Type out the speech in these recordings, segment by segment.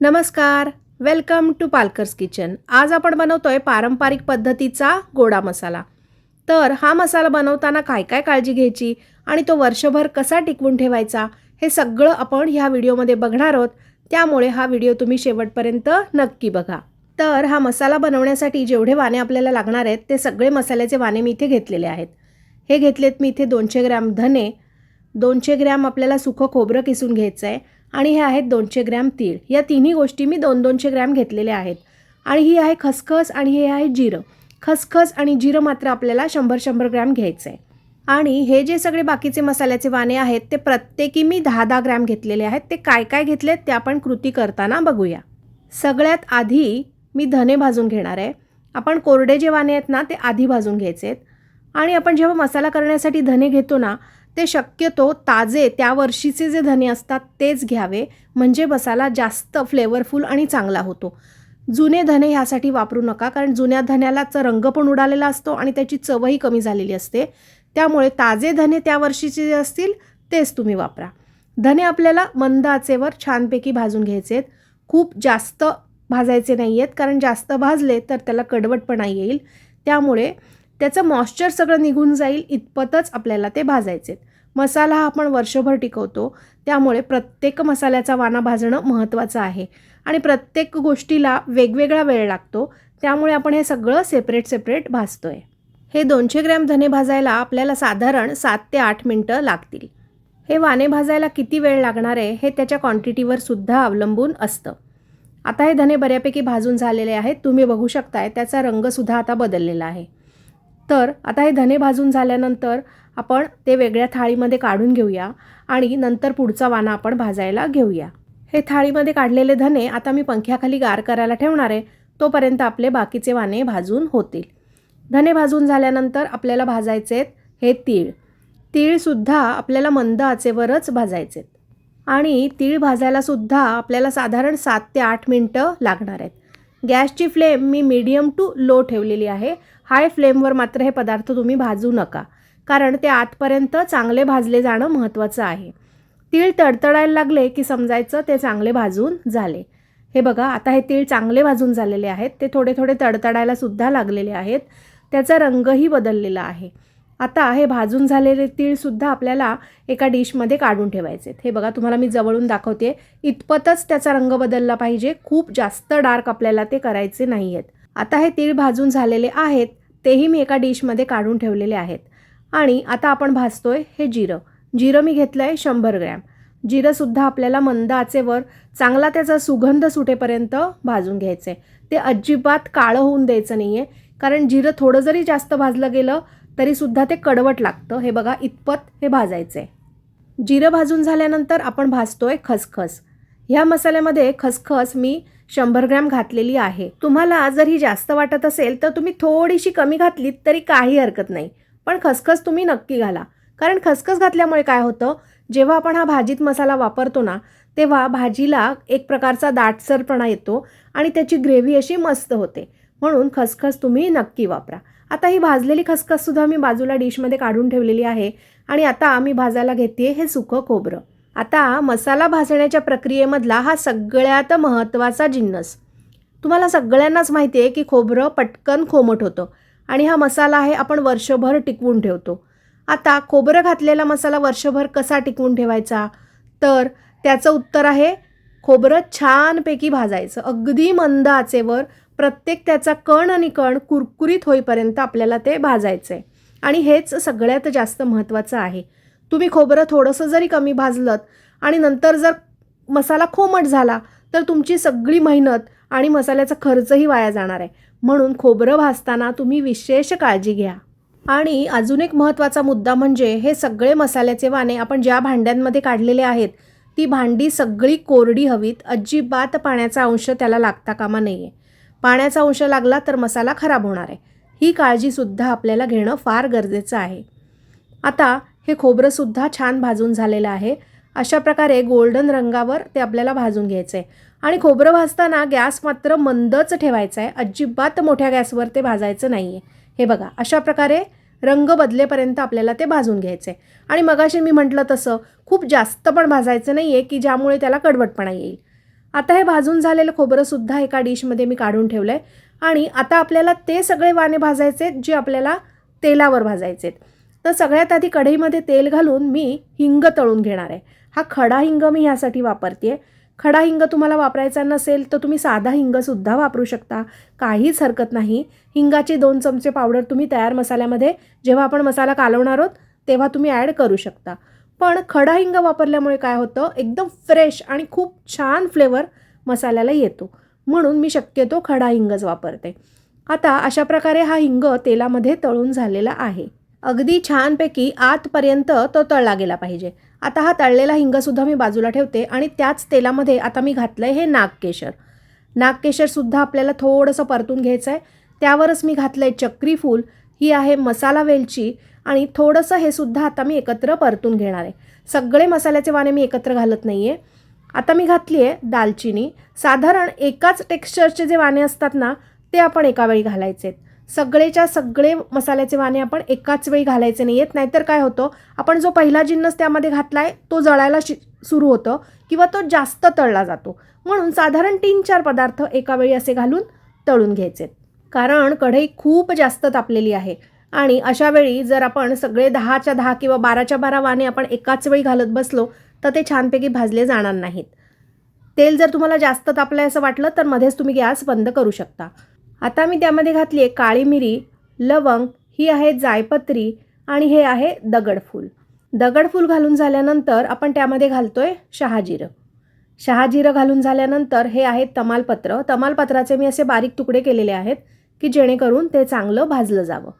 नमस्कार. Welcome to पालकर्स kitchen आज आपण बनवतोय पारंपरिक पद्धतीचा गोडा मसाला. तर हा मसाला बनवताना काय काय काळजी घ्यायची आणि तो वर्षभर कसा टिकवून ठेवायचा हे सगळं आपण ह्या व्हिडिओमध्ये बघणार आहोत. त्यामुळे हा व्हिडिओ तुम्ही शेवटपर्यंत नक्की बघा. तर हा मसाला बनवण्यासाठी जेवढे वाणे आपल्याला लागणार आहेत ते सगळे मसाल्याचे वाणे मी इथे घेतलेले आहेत. हे घेतलेत मी इथे दोनशे ग्रॅम धने दोनशे ग्रॅम आपल्याला सुखं खोबरं किसून घ्यायचं आहे आणि हे आहेत दोनशे ग्रॅम तीळ. या तिन्ही गोष्टी मी दोन दोनशे ग्रॅम घेतलेल्या आहेत. आणि ही आहे खसखस आणि हे आहे जिरं. खसखस आणि जिरं मात्र आपल्याला शंभर शंभर ग्रॅम घ्यायचं आहे आणि हे जे सगळे बाकीचे मसाल्याचे वाणे आहेत ते प्रत्येकी मी दहा दहा ग्रॅम घेतलेले आहेत. ते काय काय घेतले ते आपण कृती करताना बघूया. सगळ्यात आधी मी धने भाजून घेणार आहे. आपण कोरडे जे वाणे आहेत ना ते आधी भाजून घ्यायचे आहेत आणि आपण जेव्हा मसाला करण्यासाठी धने घेतो ना ते शक्यतो ताजे त्या वर्षीचे जे धने असतात तेच घ्यावे म्हणजे मसाला जास्त फ्लेवरफुल आणि चांगला होतो. जुने धने ह्यासाठी वापरू नका कारण जुन्या धन्यालाच रंग पण उडालेला असतो आणि त्याची चवही कमी झालेली असते. त्यामुळे ताजे धने त्या वर्षीचे जे असतील तेच तुम्ही वापरा. धने आपल्याला मंद आचेवर छानपैकी भाजून घ्यायचे आहेत. खूप जास्त भाजायचे नाही आहेत कारण जास्त भाजले तर त्याला कडवटपणा येईल. त्यामुळे त्याचं मॉइश्चर सगळं निघून जाईल इतपतच आपल्याला ते भाजायचे आहेत मसाला हा आपण वर्षभर टिकवतो. त्यामुळे प्रत्येक मसाल्याचा वाना भाजणं महत्त्वाचं आहे. आणि प्रत्येक गोष्टीला वेगवेगळा वेळ लागतो. त्यामुळे आपण हे सगळं सेपरेट सेपरेट भाजतो आहे हे दोनशे ग्रॅम धने भाजायला आपल्याला साधारण सात ते आठ मिनटं लागतील. हे वाणे भाजायला किती वेळ लागणार आहे हे त्याच्या क्वांटिटीवर सुद्धा अवलंबून असतं. आता हे धने बऱ्यापैकी भाजून झालेले आहेत. तुम्ही बघू शकताय त्याचा रंगसुद्धा आता बदललेला आहे. तर आता हे धने भाजून झाल्यानंतर आपण ते वेगळ्या थाळीमध्ये काढून घेऊया आणि नंतर पुढचा वाना आपण भाजायला घेऊया. हे थाळीमध्ये काढलेले धने आता मी पंख्याखाली गार करायला ठेवणार आहे तोपर्यंत आपले बाकीचे वाने भाजून होतील. धने भाजून झाल्यानंतर आपल्याला भाजायचे आहेत हे तीळ. तीळसुद्धा आपल्याला मंद आचेवरच भाजायचे आहेत. आणि तीळ भाजायलासुद्धा आपल्याला साधारण सात ते आठ मिनटं लागणार आहेत. गॅसची फ्लेम मी मीडियम टू लो ठेवलेली आहे. हाय फ्लेमवर मात्र हे पदार्थ तुम्ही भाजू नका. कारण ते आतपर्यंत चांगले भाजले जाणं महत्त्वाचं आहे. तीळ तडतडायला लागले की समजायचं ते चांगले भाजून झाले. हे बघा आता हे तीळ चांगले भाजून झालेले आहेत. ते थोडे थोडे तडतडायला सुद्धा लागलेले आहेत. त्याचा रंगही बदललेला आहे. आता हे भाजून झालेले तीळसुद्धा आपल्याला एका डिशमध्ये काढून ठेवायचे हे बघा तुम्हाला मी जवळून दाखवते. इतपतच त्याचा रंग बदलला पाहिजे. खूप जास्त डार्क आपल्याला ते करायचे नाही आहेत आता हे तीळ भाजून झालेले आहेत. तेही मी एका डिशमध्ये काढून ठेवलेले आहेत. आणि आता आपण भाजतोय हे जिरं. जिरं मी घेतलं आहे शंभर ग्रॅम. जिरंसुद्धा आपल्याला मंद आचेवर चांगला त्याचा सुगंध सुटेपर्यंत भाजून घ्यायचं आहे ते अजिबात काळं होऊन द्यायचं नाही आहे कारण जिरं थोडं जरी जास्त भाजलं गेलं तरीसुद्धा ते कडवट लागतं. हे बघा इतपत हे भाजायचं आहे जिरं भाजून झाल्यानंतर आपण भाजतोय खसखस. ह्या मसाल्यामध्ये खसखस मी शंभर ग्रॅम घातलेली आहे. तुम्हाला जर ही जास्त वाटत असेल तर तुम्ही थोडीशी कमी घातलीत तरी काही हरकत नाही. पण खसखस तुम्ही नक्की घाला. कारण खसखस घातल्यामुळे काय होतं? जेव्हा आपण हा भाजीत मसाला वापरतो ना तेव्हा भाजीला एक प्रकारचा दाटसरपणा येतो आणि त्याची ग्रेव्ही अशी मस्त होते. म्हणून खसखस तुम्ही नक्की वापरा. आता ही भाजलेली खसखससुद्धा मी बाजूला डिशमध्ये काढून ठेवलेली आहे आणि आता मी भाजायला घेते हे सुकं खोबरं. आता मसाला भाजण्याच्या प्रक्रियेमधला हा सगळ्यात महत्त्वाचा जिन्नस. तुम्हाला सगळ्यांनाच माहिती आहे की खोबरं पटकन खोमट होतं. आणि हा मसाला आहे आपण वर्षभर टिकवून ठेवतो. आता खोबरं घातलेला मसाला वर्षभर कसा टिकवून ठेवायचा? तर त्याचं उत्तर आहे खोबरं छानपैकी भाजायचं. अगदी मंद आचेवर प्रत्येक त्याचा कण आणि कण कुरकुरीत होईपर्यंत आपल्याला ते भाजायचं आहे आणि हेच सगळ्यात जास्त महत्त्वाचं आहे. तुम्ही खोबरं थोडंसं जरी कमी भाजलत आणि नंतर जर मसाला खोमट झाला तर तुमची सगळी मेहनत आणि मसाल्याचा खर्चही वाया जाणार आहे. म्हणून खोबरं भाजताना तुम्ही विशेष काळजी घ्या. आणि अजून एक महत्त्वाचा मुद्दा म्हणजे हे सगळे मसाल्याचे वाणे आपण ज्या भांड्यांमध्ये काढलेले आहेत ती भांडी सगळी कोरडी हवीत अजिबात पाण्याचा अंश त्याला लागता कामा नाही आहे पाण्याचा अंश लागला तर मसाला खराब होणार आहे. ही काळजीसुद्धा आपल्याला घेणं फार गरजेचं आहे. आता हे खोबरंसुद्धा छान भाजून झालेलं आहे. अशा प्रकारे गोल्डन रंगावर ते आपल्याला भाजून घ्यायचं आहे आणि खोबरं भाजताना गॅस मात्र मंदच ठेवायचा आहे अजिबात मोठ्या गॅसवर ते भाजायचं नाही आहे हे बघा अशा प्रकारे रंग बदलेपर्यंत आपल्याला ते भाजून घ्यायचं आहे आणि मगाशी मी म्हटलं तसं खूप जास्त पण भाजायचं नाही आहे की ज्यामुळे त्याला कडवटपणा येईल. आता हे भाजून झालेलं खोबरंसुद्धा एका डिशमध्ये मी काढून ठेवलं आहे आणि आता आपल्याला ते सगळे वाणे भाजायचे आहेत जे आपल्याला तेलावर भाजायचे आहेत तर सगळ्यात आधी कढईमध्ये तेल घालून मी हिंग तळून घेणार आहे हा खडा हिंग मी ह्यासाठी वापरते खडा हिंग तुम्हाला वापरायचा नसेल तर तुम्ही साधा हिंगसुद्धा वापरू शकता. काहीच हरकत नाही. हिंगाचे दोन चमचे पावडर तुम्ही तयार मसाल्यामध्ये जेव्हा आपण मसाला कालवणार आहोत तेव्हा तुम्ही ॲड करू शकता. पण खडा हिंग वापरल्यामुळे काय होतं? एकदम फ्रेश आणि खूप छान फ्लेवर मसाल्याला येतो. म्हणून मी शक्यतो खडा हिंगच वापरते. आता अशा प्रकारे हा हिंग तेलामध्ये तळून झालेला आहे. अगदी छानपैकी आतपर्यंत तो तळला गेला पाहिजे. आता हा तळलेला हिंगसुद्धा मी बाजूला ठेवते आणि त्याच तेलामध्ये आता मी घातलं आहे हे नागकेशर. नागकेशरसुद्धा आपल्याला थोडंसं परतून घ्यायचं आहे त्यावरच मी घातलं आहे चक्री फूल. ही आहे मसाला वेलची आणि थोडंसं हे सुद्धा आता मी एकत्र परतून घेणार आहे. सगळे मसाल्याचे वाणे मी एकत्र घालत नाही आहे आता मी घातली आहे दालचिनी. साधारण एकाच टेक्स्चरचे जे वाणे असतात ना ते आपण एका वेळी घालायचे आहेत सगळेच्या सगळे मसाल्याचे वाणे आपण एकाच वेळी घालायचे नाही. आहेत नाहीतर काय होतं? आपण जो पहिला जिन्नस त्यामध्ये घातला आहे तो जळायला शि सुरू होतं किंवा तो जास्त तळला जातो. म्हणून साधारण तीन चार पदार्थ एका वेळी असे घालून तळून घ्यायचे. कारण कढई खूप जास्त तापलेली आहे आणि अशा वेळी जर आपण सगळे दहाच्या दहा किंवा बाराच्या बारा वाणे आपण एकाच वेळी घालत बसलो तर ते छानपैकी भाजले जाणार नाहीत. तेल जर तुम्हाला जास्त तापलं आहे असं वाटलं तर मध्येच तुम्ही गॅस बंद करू शकता. आता मी त्यामध्ये घातली आहे काळी मिरी लवंग ही आहे जायपत्री आणि हे आहे दगडफूल. दगडफूल घालून झाल्यानंतर आपण त्यामध्ये घालतो आहे शहाजिरं. शहाजिरं घालून झाल्यानंतर हे आहे तमालपत्र. तमालपत्राचे मी असे बारीक तुकडे केलेले आहेत की जेणेकरून ते चांगलं भाजलं जावं.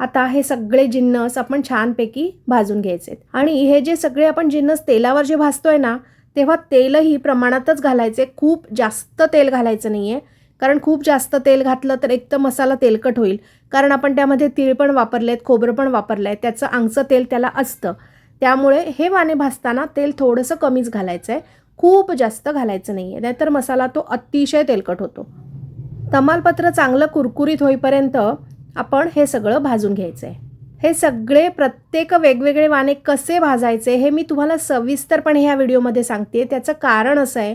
आता हे सगळे जिन्नस आपण छानपैकी भाजून घ्यायचे आणि हे जे सगळे आपण जिन्नस तेलावर जे भाजतोय ना तेव्हा तेलही प्रमाणातच घालायचे. खूप जास्त तेल घालायचं नाही आहे कारण खूप जास्त तेल घातलं तर एक तर मसाला तेलकट होईल. कारण आपण त्यामध्ये तीळ पण वापरले आहेत खोबरं पण वापरलं आहे त्याचं आंगचं तेल त्याला असतं. त्यामुळे हे वाणे भाजताना तेल थोडंसं कमीच घालायचं आहे खूप जास्त घालायचं नाही आहे नाहीतर मसाला तो अतिशय तेलकट होतो. तमालपत्र चांगलं कुरकुरीत होईपर्यंत आपण हे सगळं भाजून घ्यायचं आहे हे सगळे प्रत्येक वेगवेगळे वाणे कसे भाजायचे हे मी तुम्हाला सविस्तरपणे ह्या व्हिडिओमध्ये सांगते त्याचं कारण असं आहे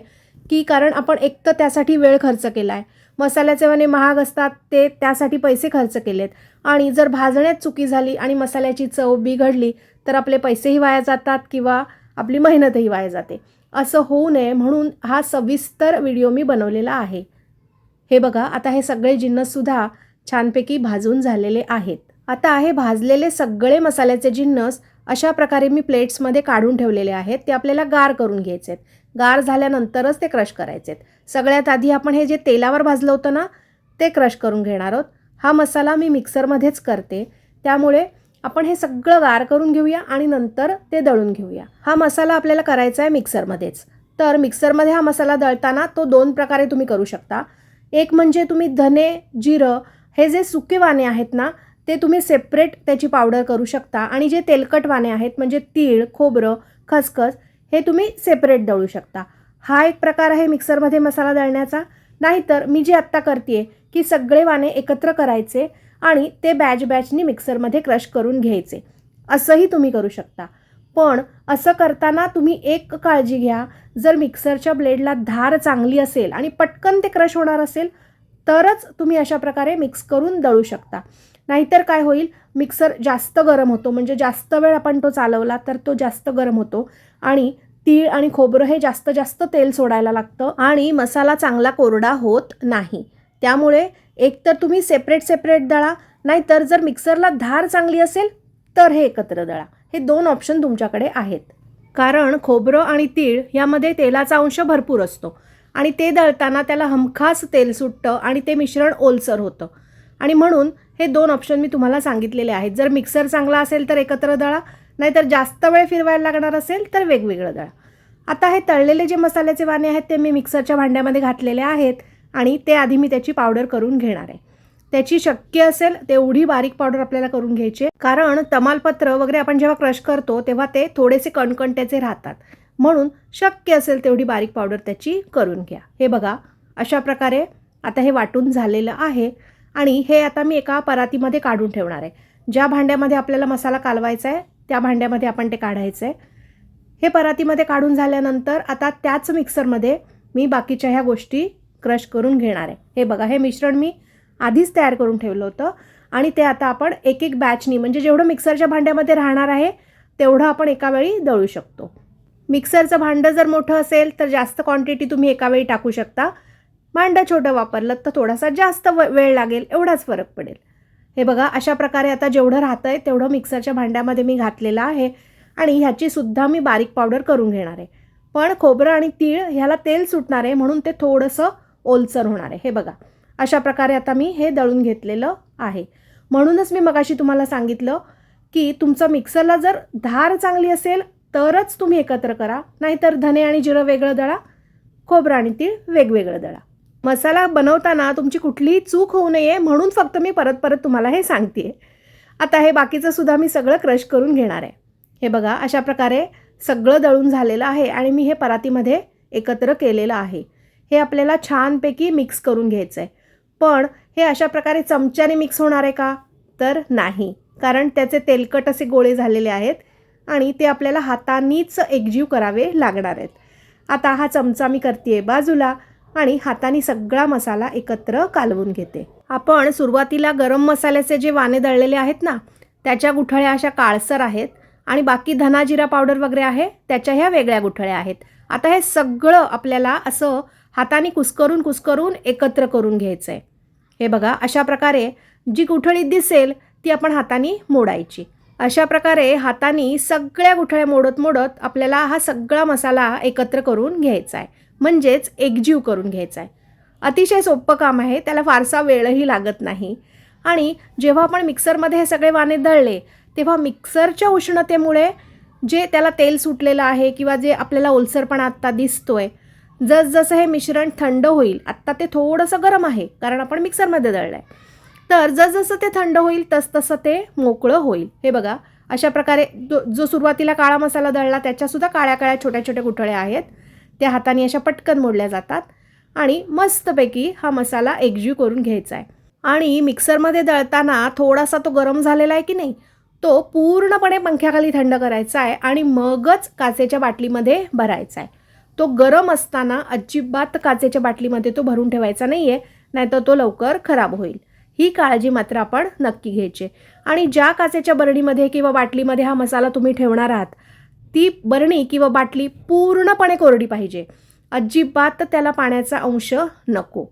की कारण आपण एक तर त्यासाठी वेळ खर्च केला आहे मसाल्याचे वने महाग असतात ते त्यासाठी पैसे खर्च केलेत. आणि जर भाजण्यात चुकी झाली आणि मसाल्याची चव बिघडली तर आपले पैसेही वाया जातात किंवा आपली मेहनतही वाया जाते. असं होऊ नये म्हणून हा सविस्तर व्हिडिओ मी बनवलेला आहे. हे बघा आता हे सगळे जिन्नससुद्धा छानपैकी भाजून झालेले आहेत. आता हे भाजलेले सगळे मसाल्याचे जिन्नस अशा प्रकारे मी प्लेट्समध्ये काढून ठेवलेले आहेत. ते आपल्याला गार करून घ्यायचे आहेत गार झाल्यानंतरच ते क्रश करायचे आहेत सगळ्यात आधी आपण हे जे तेलावर भाजलं होतं ना ते क्रश करून घेणार आहोत. हा मसाला मी मिक्सरमध्येच करते. त्यामुळे आपण हे सगळं गार करून घेऊया आणि नंतर ते दळून घेऊया. हा मसाला आपल्याला करायचा आहे मिक्सरमध्येच. तर मिक्सरमध्ये हा मसाला दळताना तो दोन प्रकारे तुम्ही करू शकता. एक म्हणजे तुम्ही धने जिरं हे जे सुके वाणे आहेत ना ते तुम्ही सेपरेट त्याची पावडर करू शकता. आणि जे तेलकट वाणे आहेत म्हणजे तीळ खोबरं खसखस हे तुम्ही सेपरेट दळू शकता. हा एक प्रकार आहे मिक्सरमध्ये मसाला दळण्याचा. नाहीतर मी जे आत्ता करते की सगळे वाणे एकत्र करायचे आणि ते बॅच बॅचनी मिक्सरमध्ये क्रश करून घ्यायचे. असंही तुम्ही करू शकता. पण असं करताना तुम्ही एक काळजी घ्या. जर मिक्सरच्या ब्लेडला धार चांगली असेल आणि पटकन ते क्रश होणार असेल तरच तुम्ही अशा प्रकारे मिक्स करून दळू शकता. नाहीतर काय होईल? मिक्सर जास्त गरम होतो. म्हणजे जास्त वेळ आपण तो चालवला तर तो जास्त गरम होतो. आणि तीळ आणि खोबरं हे जास्त जास्त तेल सोडायला लागतं आणि मसाला चांगला कोरडा होत नाही. त्यामुळे एकतर तुम्ही सेपरेट सेपरेट दळा नाहीतर जर मिक्सरला धार चांगली असेल तर हे एकत्र दळा. हे दोन ऑप्शन तुमच्याकडे आहेत. कारण खोबरं आणि तीळ यामध्ये तेलाचा अंश भरपूर असतो. आणि ते दळताना त्याला हमखास तेल सुटतं आणि ते मिश्रण ओलसर होतं. आणि म्हणून हे दोन ऑप्शन मी तुम्हाला सांगितलेले आहेत. जर मिक्सर चांगला असेल तर एकत्र दळा नाहीतर जास्त वेळ फिरवायला लागणार असेल तर वेगवेगळं दळा. आता हे तळलेले जे मसाल्याचे वाणे आहेत ते मी मिक्सरच्या भांड्यामध्ये घातलेले आहेत आणि ते आधी मी त्याची पावडर करून घेणार आहे. त्याची शक्य असेल तेवढी बारीक पावडर आपल्याला करून घ्यायची कारण तमालपत्र वगैरे आपण जेव्हा क्रश करतो तेव्हा ते थोडेसे कणकणट्याचे राहतात. म्हणून शक्य असेल तेवढी बारीक पावडर त्याची करून घ्या. हे बघा अशा प्रकारे आता हे वाटून झालेलं आहे. आणि हे आता मी एका परातीमध्ये काढून ठेवणार आहे. ज्या भांड्यामध्ये आपल्याला मसाला कालवायचा आहे त्या भांड्यामध्ये आपण ते काढायचं आहे. हे परातीमध्ये काढून झाल्यानंतर आता त्याच मिक्सरमध्ये मी बाकीच्या ह्या गोष्टी क्रश करून घेणार आहे. हे बघा हे मिश्रण मी आधीच तयार करून ठेवलं होतं आणि ते आता आपण एक एक बॅचनी म्हणजे जेवढं मिक्सरच्या भांड्यामध्ये राहणार आहे तेवढं आपण एका वेळी दळू शकतो. मिक्सरचं भांडं जर मोठं असेल तर जास्त क्वांटिटी तुम्ही एका वेळी टाकू शकता. भांडं छोटं वापरलं तर थोडासा जास्त व वेळ लागेल एवढाच फरक पडेल. हे बघा अशा प्रकारे आता जेवढं राहतं आहे तेवढं मिक्सरच्या भांड्यामध्ये मी घातलेलं आहे आणि ह्याचीसुद्धा मी बारीक पावडर करून घेणार आहे. पण खोबरं आणि तीळ ह्याला तेल सुटणार आहे म्हणून ते थोडंसं ओलसर होणार आहे. हे बघा अशा प्रकारे आता मी हे दळून घेतलेलं आहे. म्हणूनच मी मगाशी तुम्हाला सांगितलं की तुमचं मिक्सरला जर धार चांगली असेल तरच तुम्ही एकत्र करा. नाहीतर धने आणि जिरं वेगळं दळा खोबरं आणि तीळ वेगवेगळं दळा. मसाला बनवताना तुमची कुठलीही चूक होऊ नये म्हणून फक्त मी परत परत तुम्हाला हे सांगते आता हे बाकीचं सुद्धा मी सगळं क्रश करून घेणार आहे. हे बघा अशा प्रकारे सगळं दळून झालेलं आहे आणि मी हे परातीमध्ये एकत्र केलेलं आहे. हे आपल्याला छानपैकी मिक्स करून घ्यायचं आहे पण हे अशा प्रकारे चमच्याने मिक्स होणार आहे का? तर नाही. कारण त्याचे तेलकट असे गोळे झालेले आहेत आणि ते आपल्याला हातानीच एकजीव करावे लागणार आहेत. आता हा चमचा मी करते बाजूला. आणि हाताने सगळा मसाला एकत्र कालवून घेते. आपण सुरुवातीला गरम मसाल्याचे जे वाने दळलेले आहेत ना त्याच्या गुठळ्या अशा काळसर आहेत आणि बाकी धना जिरा पावडर वगैरे आहे त्याच्या ह्या वेगळ्या गुठळ्या आहेत. आता हे सगळं आपल्याला असं हाताने कुस्करून कुस्करून एकत्र करून घ्यायचं आहे हे बघा अशा प्रकारे जी गुठळी दिसेल ती आपण हाताने मोडायची. अशा प्रकारे हाताने सगळ्या गुठळ्या मोडत मोडत आपल्याला हा सगळा मसाला एकत्र करून घ्यायचा आहे म्हणजेच एकजीव करून घ्यायचा आहे अतिशय सोपं काम आहे त्याला फारसा वेळही लागत नाही. आणि जेव्हा आपण मिक्सरमध्ये हे सगळे वाने दळले तेव्हा मिक्सरच्या उष्णतेमुळे जे त्याला तेल सुटलेलं आहे किंवा जे आपल्याला ओलसरपणा आत्ता दिसतो आहे जसजसं हे मिश्रण थंड होईल आत्ता ते थोडंसं गरम आहे कारण आपण मिक्सरमध्ये दळलं आहे तर जसजसं ते थंड होईल तसतसं ते मोकळं होईल. हे बघा अशा प्रकारे जो जो सुरुवातीला काळा मसाला दळला त्याच्यासुद्धा काळ्या काळ्या छोट्या छोट्या गुठळ्या आहेत. त्या हाताने अशा पटकन मोडल्या जातात आणि मस्तपैकी हा मसाला एकजीव करून घ्यायचा आहे. आणि मिक्सरमध्ये दळताना थोडासा तो गरम झालेला आहे की नाही तो पूर्णपणे पंख्याखाली थंड करायचा आहे आणि मगच काचेच्या बाटलीमध्ये भरायचा आहे. तो गरम असताना अजिबात काचेच्या बाटलीमध्ये तो भरून ठेवायचा नाही आहे नाहीतर तो लवकर खराब होईल. ही काळजी मात्र आपण नक्की घ्यायची आणि ज्या काचेच्या बरणीमध्ये किंवा बाटलीमध्ये हा मसाला तुम्ही ठेवणार आहात ती बरणी किंवा बाटली पूर्णपणे कोरडी पाहिजे. अजिबात त्याला पाण्याचा अंश नको.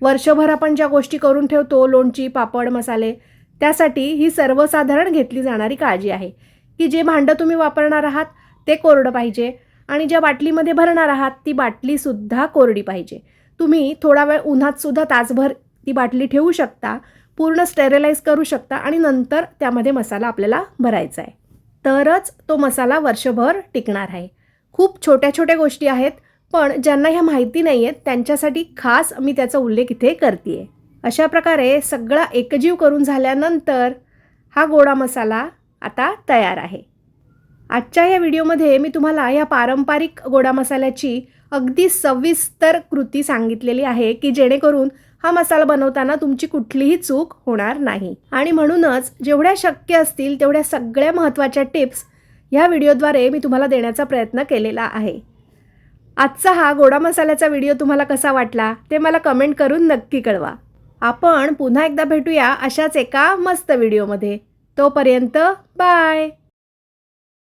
वर्षभर आपण ज्या गोष्टी करून ठेवतो लोणची पापड मसाले त्यासाठी ही सर्वसाधारण घेतली जाणारी काळजी आहे. की जे भांडं तुम्ही वापरणार आहात ते कोरडं पाहिजे आणि ज्या बाटलीमध्ये भरणार आहात ती बाटलीसुद्धा कोरडी पाहिजे. तुम्ही थोडा वेळ उन्हातसुद्धा तासभर ती बाटली ठेवू शकता पूर्ण स्टेरिलाइज करू शकता आणि नंतर त्यामध्ये मसाला आपल्याला भरायचा आहे. तरच तो मसाला वर्षभर टिकणार आहे. खूप छोट्या छोट्या गोष्टी आहेत पण ज्यांना ह्या माहिती नाही आहेत त्यांच्यासाठी खास मी त्याचा उल्लेख इथे करते आहे अशा प्रकारे सगळा एकजीव करून झाल्यानंतर हा गोडा मसाला आता तयार आहे. आजच्या या व्हिडिओमध्ये मी तुम्हाला या पारंपरिक गोडा मसाल्याची अगदी सविस्तर कृती सांगितलेली आहे की जेणेकरून हा मसाला बनवताना तुमची कुठलीही चूक होणार नाही. आणि म्हणूनच जेवढ्या शक्य असतील तेवढ्या सगळ्या महत्त्वाच्या टिप्स ह्या व्हिडिओद्वारे मी तुम्हाला देण्याचा प्रयत्न केलेला आहे. आजचा हा गोडा मसाल्याचा व्हिडिओ तुम्हाला कसा वाटला ते मला कमेंट करून नक्की कळवा. आपण पुन्हा एकदा भेटूया अशाच एका मस्त व्हिडिओमध्ये. तोपर्यंत बाय!